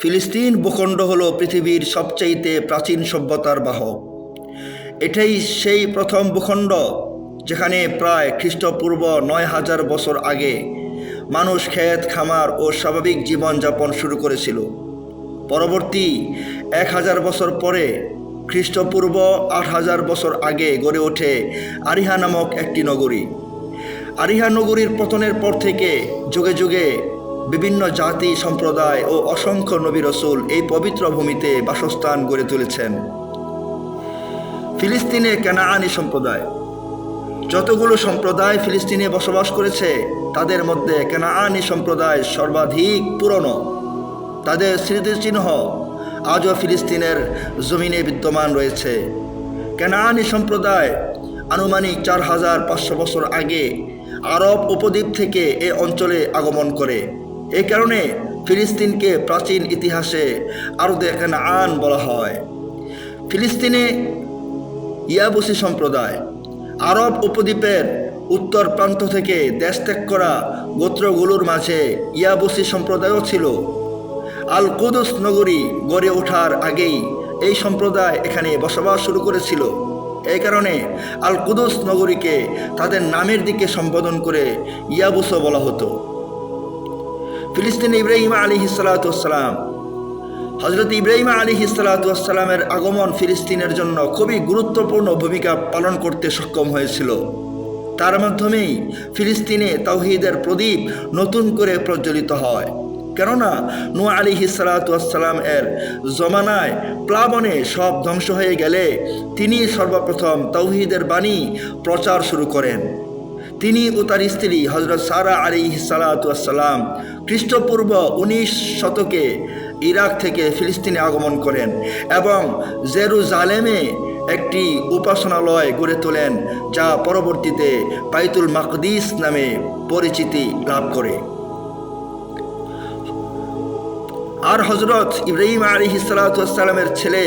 ফিলিস্তিন ভূখণ্ড হল পৃথিবীর সবচাইতে প্রাচীন সভ্যতার বাহক। এটাই সেই প্রথম ভূখণ্ড যেখানে প্রায় খ্রিস্টপূর্ব নয় হাজার বছর আগে মানুষ ক্ষেত, খামার ও স্বাভাবিক জীবনযাপন শুরু করেছিল। পরবর্তী এক হাজার বছর পরে খ্রিস্টপূর্ব আট হাজার বছর আগে গড়ে ওঠে আরিহা নামক একটি নগরী। আরিহা নগরীর পতনের পর থেকে যুগে যুগে বিভিন্ন জাতি, সম্প্রদায় ও অসংখ্য নবী রসুল এই পবিত্র ভূমিতে বাসস্থান গড়ে তুলেছেন। ফিলিস্তিনে কেনাআনি সম্প্রদায়। যতগুলো সম্প্রদায় ফিলিস্তিনে বসবাস করেছে, তাদের মধ্যে কেনাআনি সম্প্রদায় সর্বাধিক পুরনো। তাদের স্মৃতিচিহ্ন আজও ফিলিস্তিনের জমিনে বিদ্যমান রয়েছে। কেনাআনি সম্প্রদায় আনুমানিক চার হাজার পাঁচশো বছর আগে আরব উপদ্বীপ থেকে এ অঞ্চলে আগমন করে। এ কারণে ফিলিস্তিনকে প্রাচীন ইতিহাসে আরও আন বলা হয়। ফিলিস্তিনে ইয়াবুসি সম্প্রদায়, আরব উপদ্বীপের উত্তর প্রান্ত থেকে দেশ ত্যাগ করা গোত্রগুলোর মাঝে ইয়াবুসি সম্প্রদায়ও ছিল। আল কুদুস নগরী গড়ে ওঠার আগেই এই সম্প্রদায় এখানে বসবাস শুরু করেছিল। এই কারণে আল কুদুস নগরীকে তাদের নামের দিকে সম্বোধন করে ইয়াবুসও বলা হতো। ফিলিস্তিনে ইব্রাহিম আলী হিসালাতাম হজরত ইব্রাহিম আলী হিসালাতামের আগমন ফিলিস্তিনের জন্য খুবই গুরুত্বপূর্ণ ভূমিকা পালন করতে সক্ষম হয়েছিল। তার মাধ্যমেই ফিলিস্তিনে তাওহিদের প্রদীপ নতুন করে প্রজ্বলিত হয়। কেননা নু আলী হিসালাতাম এর জমানায় প্লাবনে সব ধ্বংস হয়ে গেলে তিনি সর্বপ্রথম তৌহিদের বাণী প্রচার শুরু করেন। তিনি ও তার স্ত্রী হজরত সারা আলী সালাতাম খ্রিস্টপূর্ব উনিশ শতকে ইরাক থেকে ফিলিস্তিনে আগমন করেন এবং জেরুজালেমে একটি উপাসনালয় গড়ে তোলেন, যা পরবর্তীতে পাইতুল মাকদিস নামে পরিচিতি লাভ করে। আর হজরত ইব্রাহিম আলী হিসালাতামের ছেলে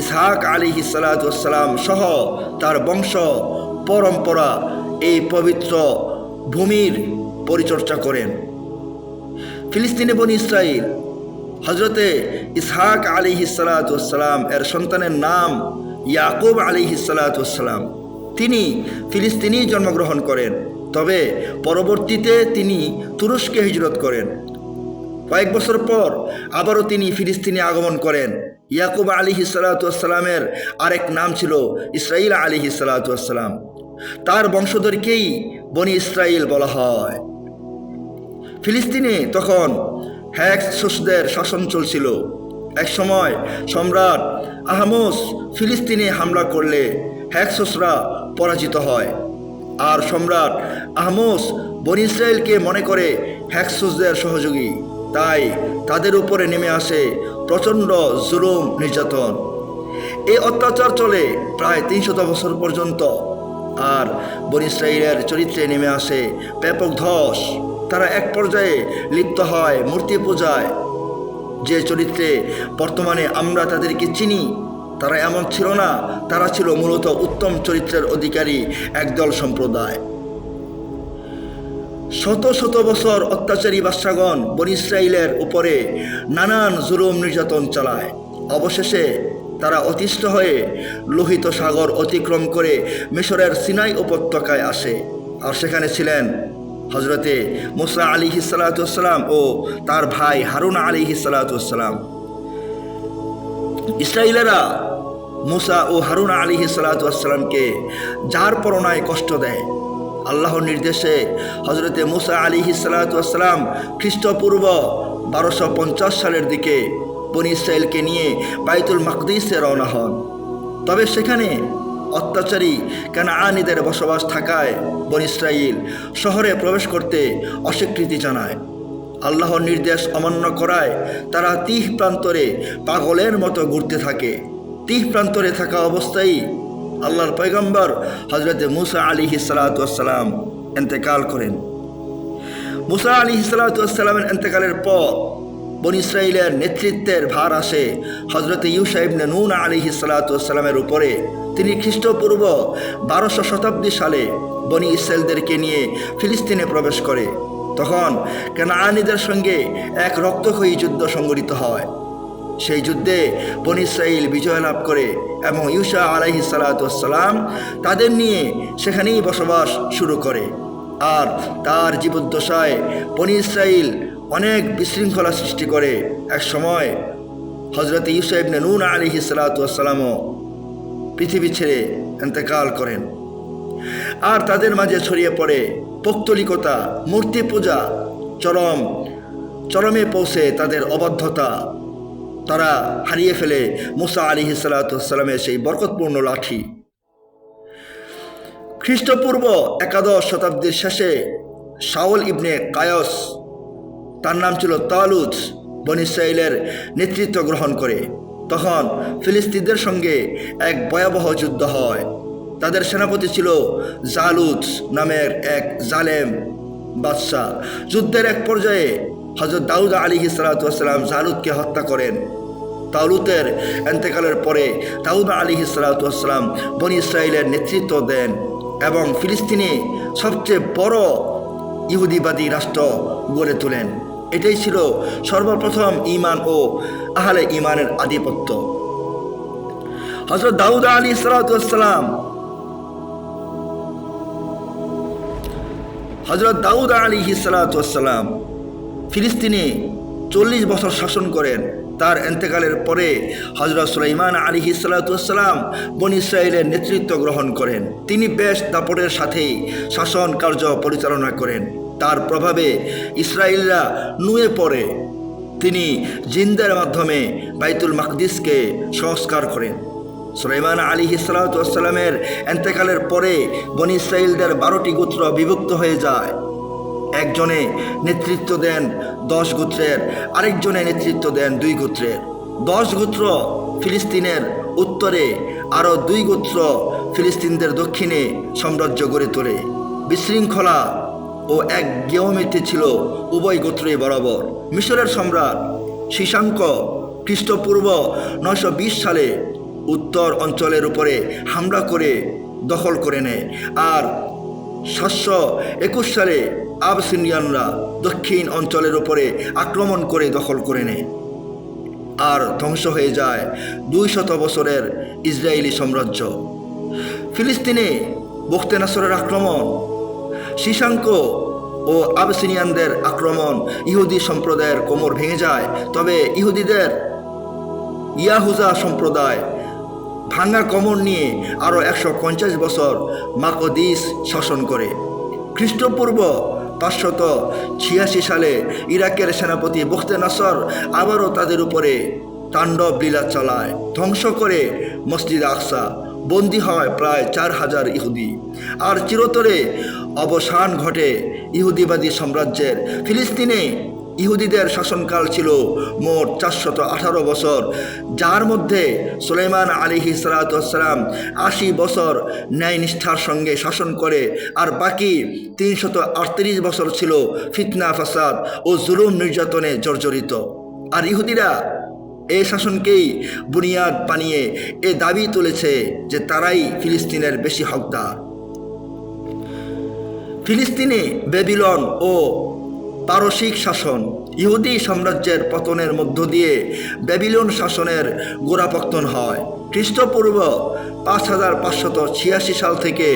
ইসহাক আলী হিসালাতাম সহ তার বংশ পরম্পরা এই পবিত্র ভূমির পরিচর্যা করেন। ফিলিস্তিনে বনি ইসরায়েল হজরতে ইসহাক আলী হিসালাতাম এর সন্তানের নাম ইয়াকুব আলী হিসালাতাম তিনি ফিলিস্তিনি জন্মগ্রহণ করেন, তবে পরবর্তীতে তিনি তুরস্কে হিজরত করেন। কয়েক বছর পর আবারও তিনি ফিলিস্তিনে আগমন করেন। ইয়াকুব আলী হিসালাতামের আরেক নাম ছিল ইসরাইল আলী হিসালাতাম তার বংশধরকেই বনি ইসরাইল বলা হয়। ফিলিস্তিনে তখন হ্যাক্সদের শাসন চলছিল। এক সময় সম্রাট আহমোস ফিলিস্তিনে হামলা করলে হ্যাক্সসরা পরাজিত হয়। আর সম্রাট আহমোস বনি ইসরায়েলকে মনে করে হ্যাক্সসদের সহযোগী। তাই তাদের উপরে নেমে আসে প্রচণ্ড জুলুম, নির্যাতন। এই অত্যাচার চলে প্রায় তিনশত বছর পর্যন্ত। আর বন ইসরায়েলের চরিত্রে নেমে আসে ব্যাপক ধস। তারা এক পর্যায়ে লিপ্ত হয়, মূর্তি পূজায়। যে চরিত্রে বর্তমানে আমরা তাদেরকে চিনি, তারা এমন ছিল না। তারা ছিল মূলত উত্তম চরিত্রের অধিকারী একদল সম্প্রদায়। শত শত বছর অত্যাচারী বাদশাগণ বন ইসরায়েলের উপরে নানান জুলুম নির্যাতন চালায়। অবশেষে তারা অতিষ্ঠ হয়ে লোহিত সাগর অতিক্রম করে মিশরের সিনাই উপত্যকায় আসে। আর সেখানে ছিলেন হজরতে মুসা আলী হিসালাতাম ও তার ভাই হারুন আলী হিসালাতাম ইসরায়েলেরা মুসা ও হারুন আলী হিসালাতামকে যার পরনায় কষ্ট দেয়, আল্লাহর নির্দেশে হজরতে মুসা আলী হিসালাতাম খ্রিস্টপূর্ব বারোশো পঞ্চাশ সালের দিকে বনি ইসরায়েলকে নিয়ে বাইতুল মাকদিসে রওনা হন। তবে সেখানে অত্যাচারী কেন আনিদের বসবাস থাকায় বন ইসরায়েল শহরে প্রবেশ করতে অস্বীকৃতি জানায়। আল্লাহর নির্দেশ অমান্য করায় তারা তিহ প্রান্তরে পাগলের মতো ঘুরতে থাকে। তিহ প্রান্তরে থাকা অবস্থায় আল্লাহর পয়গম্বর হজরত মুসা আলী হিসালাতাম এতেকাল করেন। মুসা আলী হিসালাতামের এতেকালের পর বন ইসরায়েলের নেতৃত্বের ভার আসে। হজরত ইউসাইবনে নুন আলী হিসালাতামের উপরে। তিনি খ্রিস্টপূর্ব বারোশো শতাব্দী সালে বনি ইসরায়েলদেরকে নিয়ে ফিলিস্তিনে প্রবেশ করে। তখন কেনাআনিদের সঙ্গে এক রক্তক্ষয়ী যুদ্ধ সংঘটিত হয়। সেই যুদ্ধে বন ইসরাইল বিজয় লাভ করে এবং ইউসা আলাইহি সালাতাম তাদের নিয়ে সেখানেই বসবাস শুরু করে। আর তার জীবদ্দশায় বনি ইসরাইল অনেক বিশৃঙ্খলা সৃষ্টি করে। এক সময় হজরত ইউসা ইবনে নুন আলিহি সালাতামও পৃথিবী ছেড়ে এতেকাল করেন। আর তাদের মাঝে ছড়িয়ে পড়ে পৌত্তলিকতা, মূর্তি পূজা, চরম, চরমে পৌঁছে তাদের অবাধ্যতা। তারা হারিয়ে ফেলে মুসা আলী সালাতামের সেই বরকতপূর্ণ লাঠি। খ্রিস্টপূর্ব একাদশ শতাব্দীর শেষে শাওল ইবনে কায়স তার নাম ছিল তালুজ বন ইসরায়েলের নেতৃত্ব গ্রহণ করে। তখন ফিলিস্তিনদের সঙ্গে এক ভয়াবহ যুদ্ধ হয়। তাদের সেনাপতি ছিল জালুদ নামের এক জালেম বাদশাহ। যুদ্ধের এক পর্যায়ে হজরত দাউদ আলী সালাতাম জালুদকে হত্যা করেন। তালুতের এন্তেকালের পরে দাউদ আলী সালাতাম বনি ইসরায়েলের নেতৃত্ব দেন এবং ফিলিস্তিনে সবচেয়ে বড় ইহুদিবাদী রাষ্ট্র গড়ে তোলেন। এটাই ছিল সর্বপ্রথম ইমান ও আহলে ইমানের আধিপত্য। হজরত দাউদ আলী সালাতাম হজরত দাউদ আলী সালাতাম ফিলিস্তিনে চল্লিশ বছর শাসন করেন। তার এন্তেকালের পরে হজরত সুলাইমান আলী সালাতাম বন ইসরায়েলের নেতৃত্ব গ্রহণ করেন। তিনি বেশ দাপটের সাথেই শাসন কার্য পরিচালনা করেন। তার প্রভাবে ইসরায়েলরা নুয়ে পড়ে। তিনি জিন্দের মাধ্যমে বাইতুল মাকদিসকে সংস্কার করেন। সুলাইমান আলী হিসালামের এন্তেকালের পরে বনি ইসরায়েলদের বারোটি গোত্র বিভক্ত হয়ে যায়। একজনে নেতৃত্ব দেন দশ গোত্রের, আরেকজনে নেতৃত্ব দেন দুই গোত্রের। দশ গোত্র ফিলিস্তিনের উত্তরে, আরও দুই গোত্র ফিলিস্তিনদের দক্ষিণে সাম্রাজ্য গড়ে তোলে। বিশৃঙ্খলা ও এক গেয়মিতে ছিল উভয় গোত্রই বরাবর। মিশরের সম্রাট শীর্ষাঙ্ক খ্রিস্টপূর্ব বিশ সালে উত্তর অঞ্চলের উপরে হামলা করে দখল করে নেয় আর সাতশো একুশ সালে আবসিনিয়ানরা দক্ষিণ অঞ্চলের উপরে আক্রমণ করে দখল করে নেয় আর ধ্বংস হয়ে যায় দুই শত বছরের ইসরায়েলি সাম্রাজ্য। ফিলিস্তিনে বখতে নাসরের আক্রমণ শীর্ষাঙ্ক ও আবসিনিয়ানদের আক্রমণ ইহুদি সম্প্রদায়ের কোমর ভেঙে যায়, তবে ইহুদিদের ইয়াহুজা সম্প্রদায় ভাঙ্গা কমর নিয়ে আরও একশো পঞ্চাশ বছর মাকদিস শাসন করে। খ্রিস্টপূর্ব পাঁচশত ছিয়াশি সালে ইরাকের সেনাপতি বখতে নাসর আবারও তাদের উপরে তাণ্ডব লীলা চালায়, ধ্বংস করে মসজিদ আকসা। বন্দী হয় প্রায় চার হাজার ইহুদি। আর চিরতরে অবসান ঘটে ইহুদিবাদী সাম্রাজ্যের। ফিলিস্তিনে ইহুদিদের শাসনকাল ছিল মোট চারশত আঠারো বছর, যার মধ্যে সুলেমান আলিহি সালাতাম আশি বছর ন্যায় নিষ্ঠার সঙ্গে শাসন করে, আর বাকি তিনশত আটত্রিশ বছর ছিল ফিতনা, ফাসাদ ও জুলুম নির্যাতনে জর্জরিত। আর ইহুদিরা এই শাসনকেই বুনিয়াদ বানিয়ে এ দাবি তুলেছে যে তারাই ফিলিস্তিনের বেশি হকদার। ফিলিস্তিনে বেবিলন ও পারসিক শাসন ইহুদি সাম্রাজ্যের পতনের মধ্য দিয়ে ব্যাবিলন শাসনের গোড়াপত্তন হয়। খ্রিস্টপূর্ব পাঁচ হাজার পাঁচশত ছিয়াশি সাল থেকে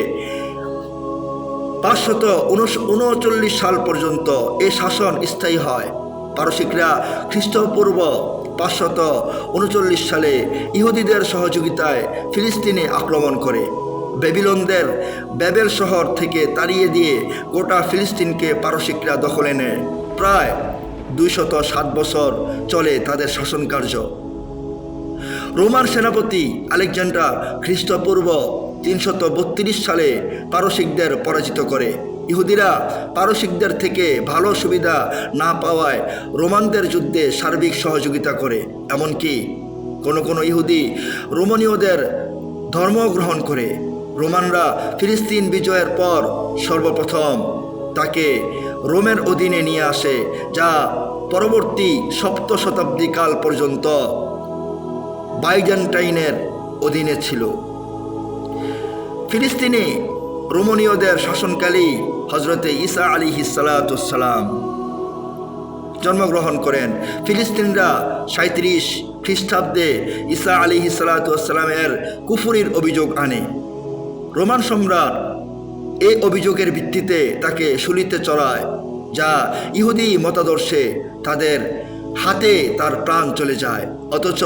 পাঁচশত উনচল্লিশ সাল পর্যন্ত এ শাসন স্থায়ী হয়। পারসিকরা খ্রিস্টপূর্ব পাঁচশত উনচল্লিশ সালে ইহুদিদের সহযোগিতায় ফিলিস্তিনে আক্রমণ করে। বেবিলনদের ব্যাবেল শহর থেকে তাড়িয়ে দিয়ে গোটা ফিলিস্তিনকে পারসিকরা দখলে নেয়। প্রায় দুইশত সাত বছর চলে তাদের শাসনকার্য। রোমান সেনাপতি আলেকজান্ডার খ্রিস্টপূর্ব তিনশত সালে পারসিকদের পরাজিত করে। ইহুদিরা পারসিকদের থেকে ভালো সুবিধা না পাওয়ায় রোমানদের যুদ্ধে সার্বিক সহযোগিতা করে, এমনকি কোনো কোনো ইহুদি রোমানীয়দের ধর্ম গ্রহণ করে। রোমানরা ফিলিস্তিন বিজয়ের পর সর্বপ্রথম তাকে রোমের অধীনে নিয়ে আসে, যা পরবর্তী সপ্ত শতাব্দী কাল পর্যন্ত বাইজেন্টাইনের অধীনে ছিল। ফিলিস্তিনে রোমনীয়দের শাসনকালেই হজরতে ইসা আলী সালাম জন্মগ্রহণ করেন। ফিলিস্তিনরা সাঁত্রিশ খ্রিস্টাব্দে ইসা আলী সালাতামের কুফুরির অভিযোগ আনে। রোমান সম্রাট এই অভিযোগের ভিত্তিতে তাকে শুলিতে চড়ায়, যা ইহুদি মতাদর্শে তাদের হাতে তার প্রাণ চলে যায়। অথচ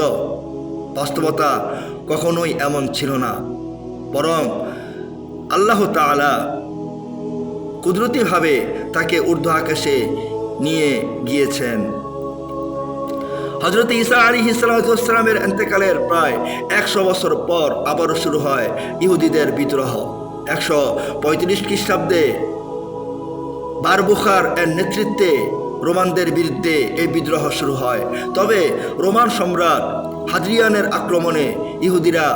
বাস্তবতা কখনোই এমন ছিল না, বরং আল্লাহ তাআলা কুদরতিভাবে তাকে ঊর্ধ্ব আকাশে নিয়ে গিয়েছেন। হজরত ইসা আলী ইসলামের এন্তেকালের প্রায় একশো বছর পর আবারও শুরু হয় ইহুদিদের বিদ্রোহ। একশো পঁয়ত্রিশ খ্রিস্টাব্দে বারবুখার এর নেতৃত্বে রোমানদের বিরুদ্ধে এই বিদ্রোহ শুরু হয়। তবে রোমান সম্রাট হাদ্রিয়ানের আক্রমণে ইহুদিরা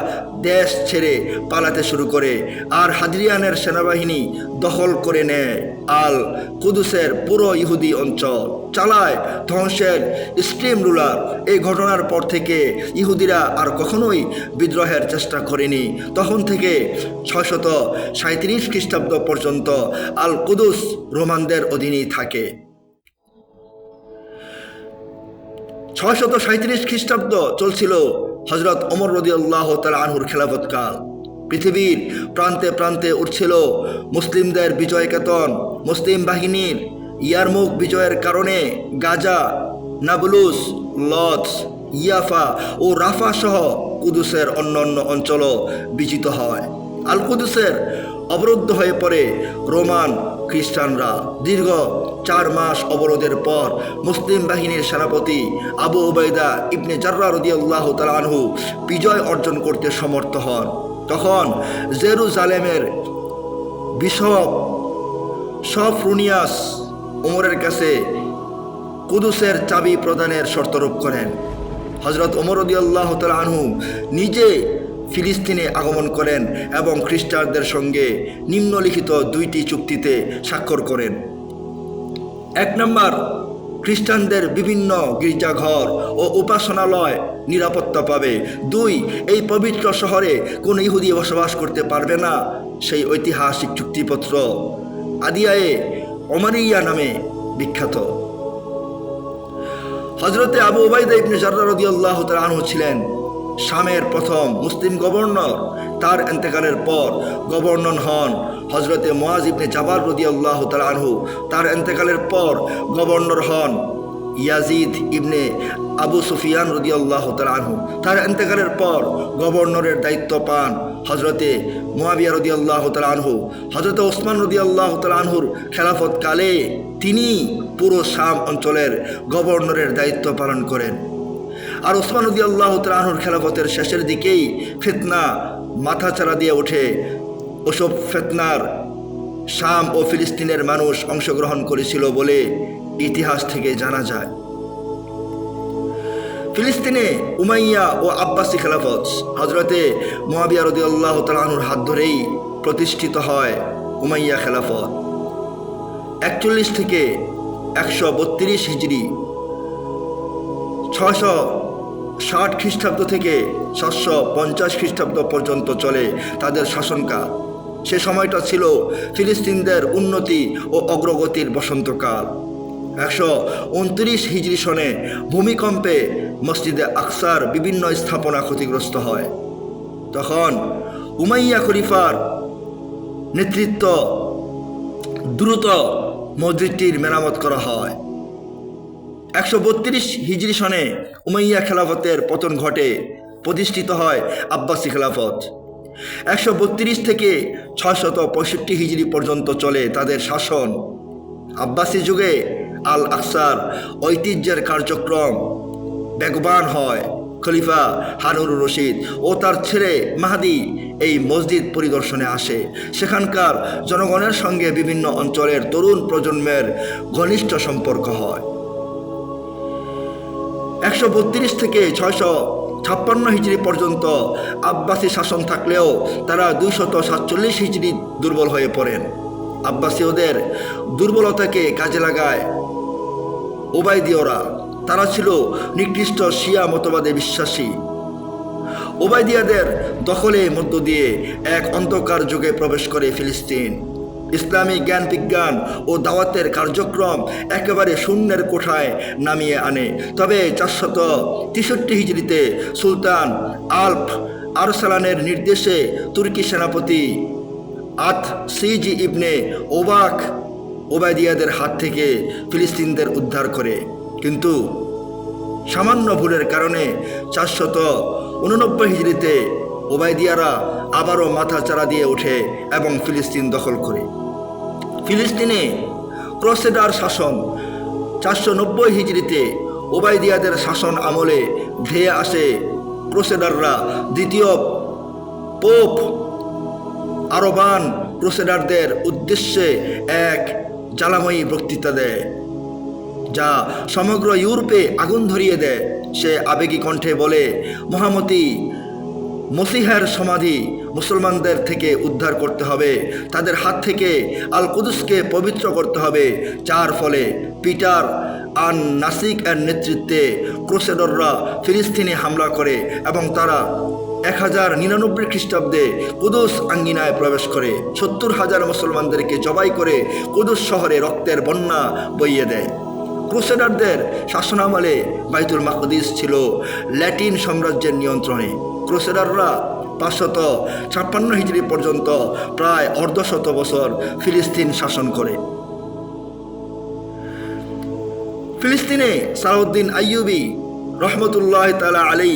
দেশ ছেড়ে পালাতে শুরু করে আর হাদ্রিয়ানের সেনাবাহিনী দখল করে নেয়। আল কুদুসের পুরো ইহুদি অঞ্চল চালায় ধ্বংসের স্ট্রিম রুলার। এই ঘটনার পর থেকে ইহুদিরা আর কখনোই বিদ্রোহের চেষ্টা করেনি। তখন থেকে ছয়শত সাঁত্রিশ খ্রিস্টাব্দ পর্যন্ত আল কুদুস রোমানদের অধীনেই থাকে। ছয়শত সাঁত্রিশ খ্রিস্টাব্দ চলছিল হজরত অমর রদি আল্লাহ তাল আনহুর খেলাফতকাল পৃথিবীর প্রান্তে প্রান্তে উঠছিল মুসলিমদের বিজয় কেতন মুসলিম বাহিনীর ইয়ারমুখ বিজয়ের কারণে গাজা, নাবলুস লস ইয়াফা ও রাফা সহ কুদুসের অন্যান্য অঞ্চলও বিজিত হয়। আল কুদুসের অবরুদ্ধ হয়ে পড়ে রোমান খ্রিস্টানরা দীর্ঘ চার মাস অবরোধের পর মুসলিম বাহিনীর সেনাপতি আবু ওবায়দা ইবনে জার্রা রদিয়াল্লাহ তালানহু বিজয় অর্জন করতে সমর্থ হন। তখন জেরুজালেমের বিশপ সফরুনিয়াস ওমরের কাছে কুদুসের চাবি প্রদানের শর্তরোপ করেন। হজরত ওমর রদিয়াল্লাহ তালানহু নিজে ফিলিস্তিনে আগমন করেন এবং খ্রিস্টানদের সঙ্গে নিম্নলিখিত দুইটি চুক্তিতে স্বাক্ষর করেন। এক নম্বর, খ্রিস্টানদের বিভিন্ন গির্জাঘর ও উপাসনালয় নিরাপত্তা পাবে। দুই, এই পবিত্র শহরে কোনো ইহুদি বসবাস করতে পারবে না, সেই ঐতিহাসিক চুক্তিপত্র আদিয়ায়ে অমারিয়া নামে বিখ্যাত। হজরতে আবু ওবায়দা ইবনে জার্রা রাদিয়াল্লাহু তাআলা আনহু ছিলেন শামের প্রথম মুসলিম গভর্নর। তার এন্তেকালের পর গভর্নর হন হজরতে মোয়াজ ইবনে জাবার রদিয়াল্লাহ তাল আনহু। তার এন্তেকালের পর গভর্নর হন ইয়াজিদ ইবনে আবু সুফিয়ান রদিয়াল্লাহ তাল আনহু। তার এন্তেকালের পর গভর্নরের দায়িত্ব পান হজরতে মোয়াবিয়া রদিয়াল্লাহ তাল আনহু। হজরতে ওসমান রদিয়াল্লাহ তাল আনহুর খেলাফত কালে তিনি পুরো শাম অঞ্চলের গভর্নরের দায়িত্ব পালন করেন। আর ওসমান উদ্দি আল্লাহ তালাহুর খেলাফতের শেষের দিকেই ফেতনা মাথা চারা দিয়ে ওঠে। ওসব ফেতনার শাম ও ফিলিস্তিনের মানুষ অংশগ্রহণ করেছিল বলে ইতিহাস থেকে জানা যায়। ফিলিস্তিনে উমাইয়া ও আব্বাসি খেলাফত হজরতে মহাবিয়া রদি আল্লাহ তালাহুর হাত ধরেই প্রতিষ্ঠিত হয় উমাইয়া খেলাফত। একচল্লিশ থেকে একশো বত্রিশ হিজড়ি ছশো ষাট খ্রিস্টাব্দ থেকে সাতশো পঞ্চাশ খ্রিস্টাব্দ পর্যন্ত চলে তাদের শাসনকাল। সে সময়টা ছিল ফিলিস্তিনদের উন্নতি ও অগ্রগতির বসন্তকাল। একশো উনত্রিশ হিজরি সনে ভূমিকম্পে মসজিদে আকসার বিভিন্ন স্থাপনা ক্ষতিগ্রস্ত হয়। তখন উমাইয়া খলিফার নেতৃত্ব দ্রুত মসজিদটির মেরামত করা হয়। একশো বত্রিশ হিজরি সনে উমাইয়া খেলাফতের পতন ঘটে, প্রতিষ্ঠিত হয় আব্বাসি খেলাফত। একশো বত্রিশ থেকে ছয়শত পঁয়ষট্টি হিজরি পর্যন্ত চলে তাদের শাসন। আব্বাসি যুগে আল আকসার ঐতিহ্যের কার্যক্রম বেগবান হয়। খলিফা হারুর রশিদ ও তার ছেলে মাহাদি এই মসজিদ পরিদর্শনে আসে। সেখানকার জনগণের সঙ্গে বিভিন্ন অঞ্চলের তরুণ প্রজন্মের ঘনিষ্ঠ সম্পর্ক হয়। একশো বত্রিশ থেকে ছয়শো ছাপ্পান্ন হিজড়ি পর্যন্ত আব্বাসী শাসন থাকলেও তারা দুইশত সাতচল্লিশ হিজড়ি দুর্বল হয়ে পড়েন। আব্বাসীয়দের দুর্বলতাকে কাজে লাগায় ওবায়দীয়রা। তারা ছিল নিকৃষ্ট শিয়া মতবাদে বিশ্বাসী। ওবায়দিয়াদের দখলে মধ্য দিয়ে এক অন্ধকার যুগে প্রবেশ করে ফিলিস্তিন। ইসলামী জ্ঞান বিজ্ঞান ও দাওয়াতের কার্যক্রম একেবারে শূন্যের কোঠায় নামিয়ে আনে। তবে চারশত তেষট্টি হিজড়িতে সুলতান আলফ আরসালানের নির্দেশে তুর্কি সেনাপতি আত সিজি ইবনে ওবাক ওবায়দিয়াদের হাত থেকে ফিলিস্তিনদের উদ্ধার করে। কিন্তু সামান্য ভুলের কারণে চারশত উননব্বই হিজড়িতে ওবায়দিয়ারা আবারও মাথা চারা দিয়ে ওঠে এবং ফিলিস্তিন দখল করে। ফিলিস্তিনে ক্রসেডার শাসন। চারশো নব্বই হিজড়িতে ওবায়দিয়াদের শাসন আমলে ধেয়ে আসে ক্রোসেডাররা। দ্বিতীয় পোপ আরবান ক্রুসেডারদের উদ্দেশ্যে এক জ্বালাময়ী বক্তৃতা দেয়, যা সমগ্র ইউরোপে আগুন ধরিয়ে দেয়। সে আবেগী কণ্ঠে বলে, মহামতি মসিহার সমাধি মুসলমানদের থেকে উদ্ধার করতে হবে। তাদের হাত থেকে আল কুদুসকে পবিত্র করতে হবে। যার ফলে পিটার আন নাসিক এর নেতৃত্বে ক্রুসেডররা ফিলিস্তিনে হামলা করে এবং তারা এক হাজার নিরানব্বই খ্রিস্টাব্দে কুদুস আঙ্গিনায় প্রবেশ করে। সত্তর হাজার মুসলমানদেরকে জবাই করে কুদুস শহরে রক্তের বন্যা বইয়ে দেয়। ক্রুসেডারদের শাসনামলে বাইতুল মাকদিস ছিল ল্যাটিন সাম্রাজ্যের নিয়ন্ত্রণে। ক্রুসেডাররা পাঁচশত ছাপ্পান্ন হিজড়ি পর্যন্ত প্রায় অর্ধশত বছর ফিলিস্তিন শাসন করে। ফিলিস্তিনে সালাউদ্দিন আইয়ুবি রহমতুল্লাহ তালা আলী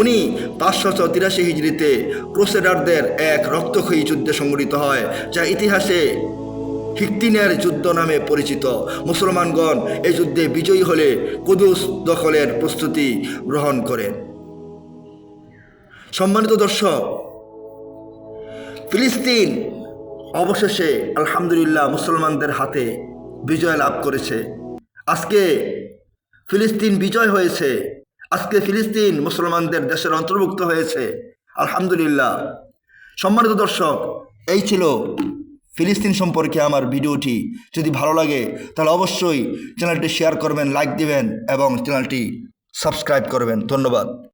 উনি পাঁচশত তিরাশি হিজড়িতে ক্রুসেডারদের এক রক্তক্ষয়ী যুদ্ধে সংঘটিত হয়, যা ইতিহাসে হিক্তিনের যুদ্ধ নামে পরিচিত। মুসলমানগণ এই যুদ্ধে বিজয়ী হলে কুদুস দখলের প্রস্তুতি গ্রহণ করেন। সম্মানিত দর্শক, ফিলিস্তিন অবশেষে আলহামদুলিল্লাহ মুসলমানদের হাতে বিজয় লাভ করেছে। আজকে ফিলিস্তিন বিজয় হয়েছে, আজকে ফিলিস্তিন মুসলমানদের দেশের অন্তর্ভুক্ত হয়েছে, আলহামদুলিল্লাহ। সম্মানিত দর্শক, এই ছিল ফিলিস্তিন সম্পর্কে আমার ভিডিওটি। যদি ভালো লাগে, তাহলে অবশ্যই চ্যানেলটি শেয়ার করবেন, লাইক দিবেন এবং চ্যানেলটি সাবস্ক্রাইব করবেন। ধন্যবাদ।